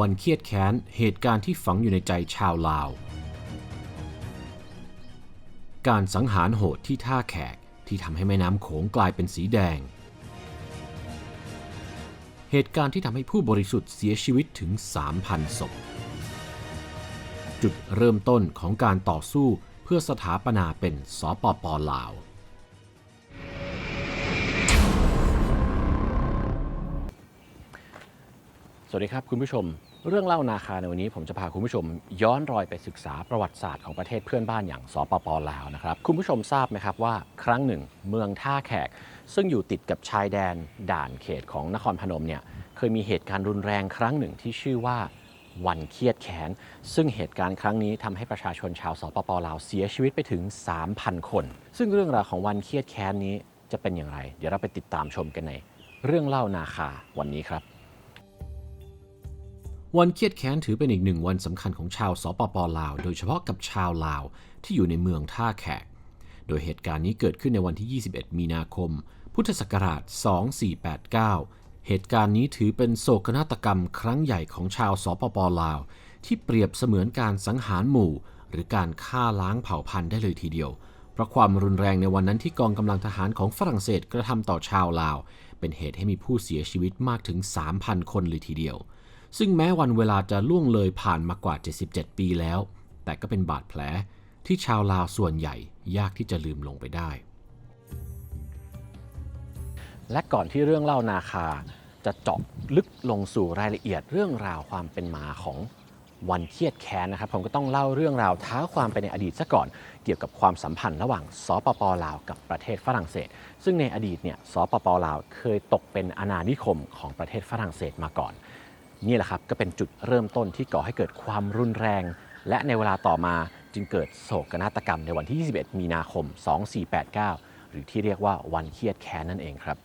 วันเครียดแค้นเหตุการณ์ที่ฝังอยู่ในใจชาวลาว การสังหารโหดที่ท่าแขกที่ทำให้แม่น้ำโขงกลายเป็นสีแดง เหตุการณ์ที่ทำให้ผู้บริสุทธิ์เสียชีวิตถึง 3,000 ศพ จุดเริ่มต้นของการต่อสู้เพื่อสถาปนาเป็นสปปลาว วัสดีครับคุณผู้ชม เรื่องเล่านาคาในวันนี้ผมจะพาคุณผู้ชม ย้อนรอยไปศึกษาประวัติศาสตร์ของประเทศเพื่อนบ้านอย่างสปปลาวนะครับคุณผู้ชมทราบไหมครับว่า ครั้งหนึ่ง เมืองท่าแขก ซึ่งอยู่ติดกับชายแดนด่านเขตของนครพนมเนี่ยเคยมีเหตุการณ์รุนแรงครั้งหนึ่งที่ชื่อว่าวันเครียดแค้นซึ่งเหตุการณ์ครั้งนี้ทำให้ประชาชนชาวสปปลาวเสียชีวิตไปถึง 3,000 คน ซึ่งเรื่องราวของวันเครียดแค้นนี้จะเป็นอย่างไร เดี๋ยวเราไปติดตามชมกันใน เรื่องเล่านาคาวันนี้ครับ วันเครียดแค้นถือเป็นอีกหนึ่งวันสำคัญของชาวสปปลาว โดยเฉพาะกับชาวลาวที่อยู่ในเมืองท่าแขก โดยเหตุการณ์นี้เกิดขึ้นในวันที่ 21 มีนาคม พุทธศักราช 2489 เหตุการณ์นี้ถือเป็นโศกนาฏกรรมครั้งใหญ่ของชาวสปปลาว ที่เปรียบเสมือนการสังหารหมู่ หรือการฆ่าล้างเผ่าพันธุ์ได้เลยทีเดียว เพราะความรุนแรงในวันนั้นที่กองกำลังทหารของฝรั่งเศสกระทำต่อชาวลาว เป็นเหตุให้มีผู้เสียชีวิตมากถึง 3,000 คนเลยทีเดียว ซึ่งแม้วันเวลาจะล่วงเลยผ่านมากว่า 77 ปีแล้ว แต่ก็เป็นบาดแผลที่ชาวลาวส่วนใหญ่ยากที่จะลืมลงไปได้ และก่อนที่เรื่องเล่านาคาจะเจาะลึกลงสู่รายละเอียดเรื่องราวความเป็นมาของวันเครียดแค้นนะครับ ผมก็ต้องเล่าเรื่องราวท้าความไปในอดีตซะก่อน เกี่ยวกับความสัมพันธ์ระหว่างสปปลาวกับประเทศฝรั่งเศส ซึ่งในอดีตเนี่ยสปปลาวเคยตกเป็นอาณานิคมของประเทศฝรั่งเศสมาก่อน นี่แหละครับก็เป็นจุดเริ่มต้นที่ก่อให้เกิดความรุนแรง และในเวลาต่อมาจึงเกิดโศกนาฏกรรมในวันที่ 21 มีนาคม 2489 หรือที่เรียกว่าวันเครียดแค้นนั่นเองครับ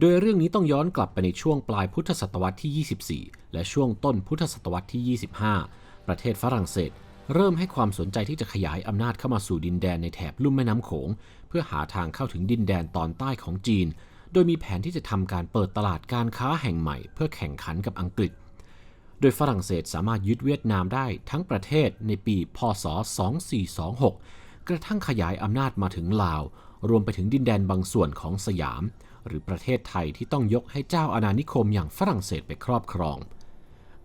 โดยเรื่องนี้ต้องย้อนกลับไปในช่วงปลายพุทธศตวรรษที่ 24 และช่วงต้นพุทธศตวรรษที่ 25 ประเทศฝรั่งเศสเริ่มให้ความสนใจที่จะขยายอำนาจเข้ามาสู่ดินแดนในแถบลุ่มแม่น้ำโขง เพื่อหาทางเข้าถึงดินแดนตอนใต้ของจีน โดยมีแผนที่จะทำการเปิดตลาดการค้าแห่งใหม่ เพื่อแข่งขันกับอังกฤษ โดยฝรั่งเศสสามารถยึดเวียดนามได้ทั้งประเทศในปี พศ 2426 กระทั่งขยายอำนาจมาถึงลาว รวมไปถึงดินแดนบางส่วนของสยาม หรือประเทศไทยที่ต้องยกให้เจ้าอาณานิคมอย่างฝรั่งเศสไปครอบครอง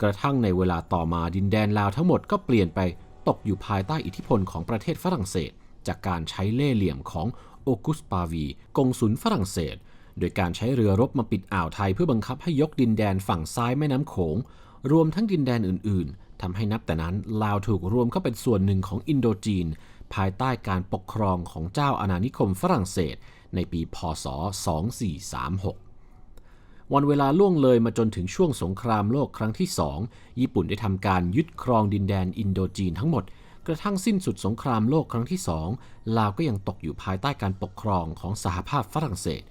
กระทั่งในเวลาต่อมาดินแดนลาวทั้งหมดก็เปลี่ยนไปตกอยู่ภายใต้อิทธิพลของประเทศฝรั่งเศส จากการใช้เล่ห์เหลี่ยมของโอกุสปาวี กงสุลฝรั่งเศส โดยการใช้เรือรบมาปิดอ่าวไทยเพื่อบังคับให้ยกดินแดนฝั่งซ้ายแม่น้ำโขง รวมทั้งดินแดนอื่น ๆทำให้นับแต่นั้นลาวถูกรวมเข้าเป็นส่วนหนึ่งของอินโดจีน ภายใต้การปกครองของเจ้าอาณานิคมฝรั่งเศส ในปี พศ 2436วันเวลาล่วงเลยมาจนถึงช่วงสงครามโลกครั้งที่สองญี่ปุ่นได้ทำการยึดครองดินแดนอินโดจีนทั้งหมด กระทั่งสิ้นสุดสงครามโลกครั้งที่สองลาวก็ยังตกอยู่ภายใต้การปกครองของสหภาพฝรั่งเศส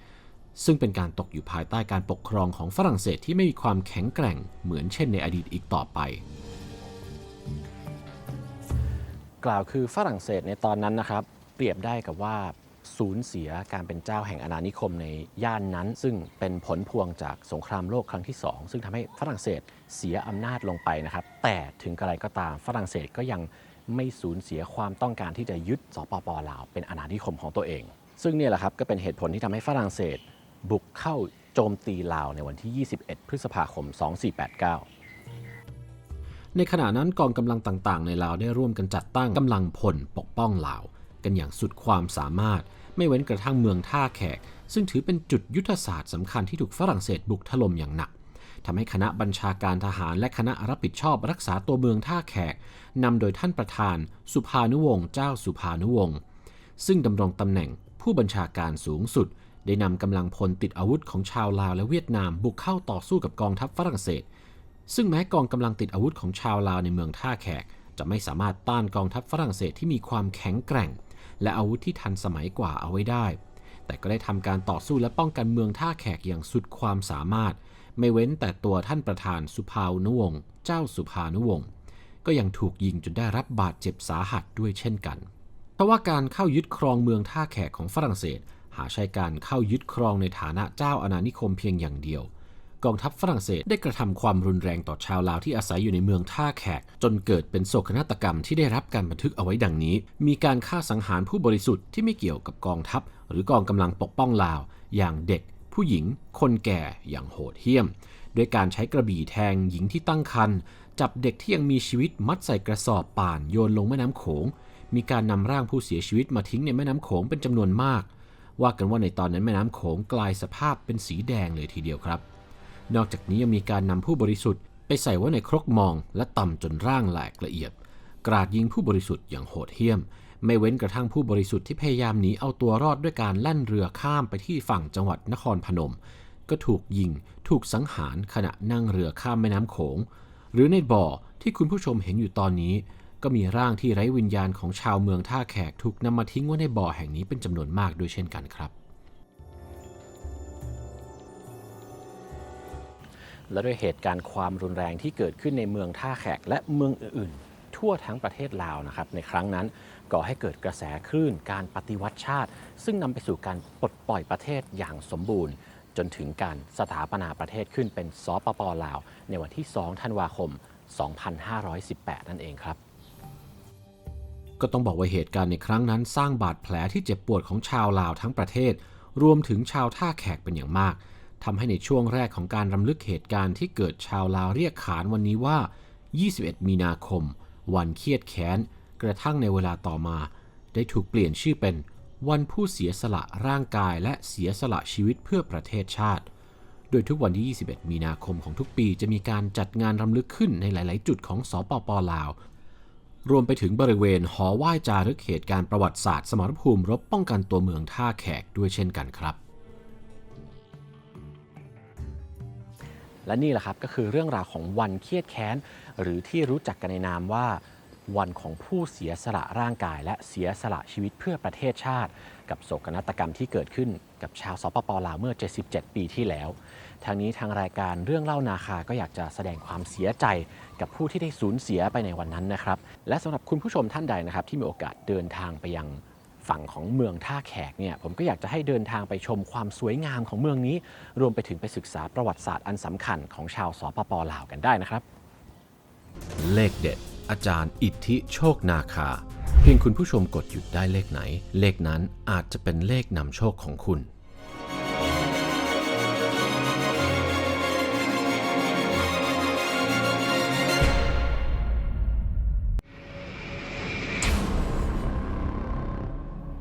ซึ่งเป็นการตกอยู่ภายใต้การปกครองของฝรั่งเศสที่ไม่มีความแข็งแกร่งเหมือนเช่นในอดีตอีกต่อไป กล่าวคือฝรั่งเศสในตอนนั้นนะครับ เปรียบได้กับว่าสูญเสียการเป็นเจ้าแห่งอาณานิคมในย่านนั้น ซึ่งเป็นผลพวงจากสงครามโลกครั้งที่ 2 ซึ่งทำให้ฝรั่งเศสเสียอำนาจลงไปนะครับ แต่ถึงกระไรก็ตามฝรั่งเศสก็ยังไม่สูญเสียความต้องการที่จะยึดสปปลาวเป็นอาณานิคมของตัวเอง ซึ่งเนี่ยแหละครับก็เป็นเหตุผลที่ทำให้ฝรั่งเศส บุกเข้าโจมตีลาวในวันที่ 21 พฤษภาคม 2489 ในขณะนั้นกองกำลังต่างๆ ในลาวได้ร่วมกันจัดตั้งกำลังพลปกป้องลาว กันอย่างสุดความสามารถ ไม่เว้นกระทั่งเมืองท่าแขก ซึ่งถือเป็นจุดยุทธศาสตร์สำคัญที่ถูกฝรั่งเศสบุกถล่มอย่างหนักทำให้คณะบัญชาการทหารและคณะรับผิดชอบรักษาตัวเมืองท่าแขกนำโดยท่านประธาน สุภานุวงศ์เจ้าสุภานุวงศ์ซึ่งดำรงตำแหน่งผู้บัญชาการสูงสุด ได้นำกำลังพลติดอาวุธของชาวลาวและเวียดนามบุกเข้าต่อสู้กับกองทัพฝรั่งเศส ซึ่งแม้กองกำลังติดอาวุธของชาวลาวในเมืองท่าแขก จะไม่สามารถต้านกองทัพฝรั่งเศสที่มีความแข็งแกร่ง และอาวุธที่ทันสมัยกว่าเอาไว้ได้ แต่ก็ได้ทำการต่อสู้และป้องกันเมืองท่าแขกอย่างสุดความสามารถ ไม่เว้นแต่ตัวท่านประธานสุภานุวงศ์เจ้าสุภานุวงศ์ก็ยังถูกยิงจนได้รับบาดเจ็บสาหัสด้วยเช่นกันเพราะว่าการเข้ายึดครองเมืองท่าแขกของฝรั่งเศส หาใช่การเข้ายึดครองในฐานะเจ้าอาณานิคมเพียงอย่างเดียว กองทัพฝรั่งเศสได้กระทำความรุนแรงต่อชาวลาวที่อาศัยอยู่ในเมืองท่าแขก จนเกิดเป็นโศกนาฏกรรมที่ได้รับการบันทึกเอาไว้ดังนี้ มีการฆ่าสังหารผู้บริสุทธิ์ที่ไม่เกี่ยวกับกองทัพ หรือกองกำลังปกป้องลาว อย่างเด็ก ผู้หญิง คนแก่อย่างโหดเหี้ยมด้วยการใช้กระบี่แทงหญิงที่ตั้งครรภ์จับเด็กที่ยังมีชีวิตมัดใส่กระสอบป่านโยนลงแม่น้ำโขง มีการนำร่างผู้เสียชีวิตมาทิ้งในแม่น้ำโขงเป็นจำนวนมาก ว่ากันว่าในตอนนั้นแม่น้ำโขงกลายสภาพเป็นสีแดงเลยทีเดียวครับ นอกจากนี้ยังมีการนำผู้บริสุทธิ์ไปใส่ไว้ในครกมอง และต่ำจนร่างแหลกละเอียด กราดยิงผู้บริสุทธิ์อย่างโหดเหี้ยม ไม่เว้นกระทั่งผู้บริสุทธิ์ที่พยายามหนีเอาตัวรอดด้วยการแล่นเรือข้ามไปที่ฝั่งจังหวัดนครพนม ก็ถูกยิง ถูกสังหารขณะนั่งเรือข้ามแม่น้ำโขง หรือในบ่อที่คุณผู้ชมเห็นอยู่ตอนนี้ ก็มีร่างที่ไร้วิญญาณของชาวเมืองท่าแขกถูกนำมาทิ้งไว้ในบ่อแห่งนี้เป็นจำนวนมากด้วยเช่นกันครับ และด้วยเหตุการณ์ความรุนแรงที่เกิดขึ้นในเมืองท่าแขกและเมืองอื่นๆ ทั่วทั้งประเทศลาวนะครับ ในครั้งนั้นก่อให้เกิดกระแสคลื่นการปฏิวัติชาติ ซึ่งนำไปสู่การปลดปล่อยประเทศอย่างสมบูรณ์ จนถึงการสถาปนาประเทศขึ้นเป็นสปปลาว ในวันที่ 2 ธันวาคม 2518 นั่นเองครับ ก็ต้องบอกว่าเหตุการณ์ในครั้งนั้นสร้างบาดแผลที่เจ็บปวดของชาวลาวทั้งประเทศ รวมถึงชาวท่าแขกเป็นอย่างมากทำให้ในช่วงแรกของการรำลึกเหตุการณ์ที่เกิดชาวลาวเรียกขานวันนี้ว่า 21 มีนาคม วันเครียดแค้น กระทั่งในเวลาต่อมา ได้ถูกเปลี่ยนชื่อเป็น วันผู้เสียสละร่างกายและเสียสละชีวิตเพื่อประเทศชาติ โดยทุกวันที่ 21 มีนาคมของทุกปีจะมีการจัดงานรำลึกขึ้นในหลาย ๆ จุดของสปปลาว รวมไปถึงบริเวณหอไหว้จารึกเหตุการณ์ประวัติศาสตร์สมรภูมิรบป้องกันตัวเมืองท่าแขกด้วยเช่นกันครับ และนี่แหละครับก็คือเรื่องราวของวันเครียดแค้น หรือที่รู้จักกันในนามว่า วันของผู้เสียสละร่างกาย และเสียสละชีวิตเพื่อประเทศชาติ กับโศกนาฏกรรมที่เกิดขึ้น กับชาวสปปลาวเมื่อ 77 ปีที่แล้ว ทางนี้ทางรายการเรื่องเล่านาคาก็อยากจะแสดงความเสียใจกับผู้ที่ได้สูญเสียไปในวันนั้นนะครับ และสำหรับคุณผู้ชมท่านใดนะครับ ที่มีโอกาสเดินทางไปยังฝั่งของเมืองท่าแขกเนี่ยผมก็อยากจะให้เดินทางไปชมความสวยงามของเมืองนี้ รวมไปถึงไปศึกษาประวัติศาสตร์อันสำคัญของชาวสปปลาวกันได้นะครับ เลขเด็ด อาจารย์อิทธิโชคนาคา เพียงคุณผู้ชมกดหยุดได้เลขไหน เลขนั้นอาจจะเป็นเลขนำโชคของคุณ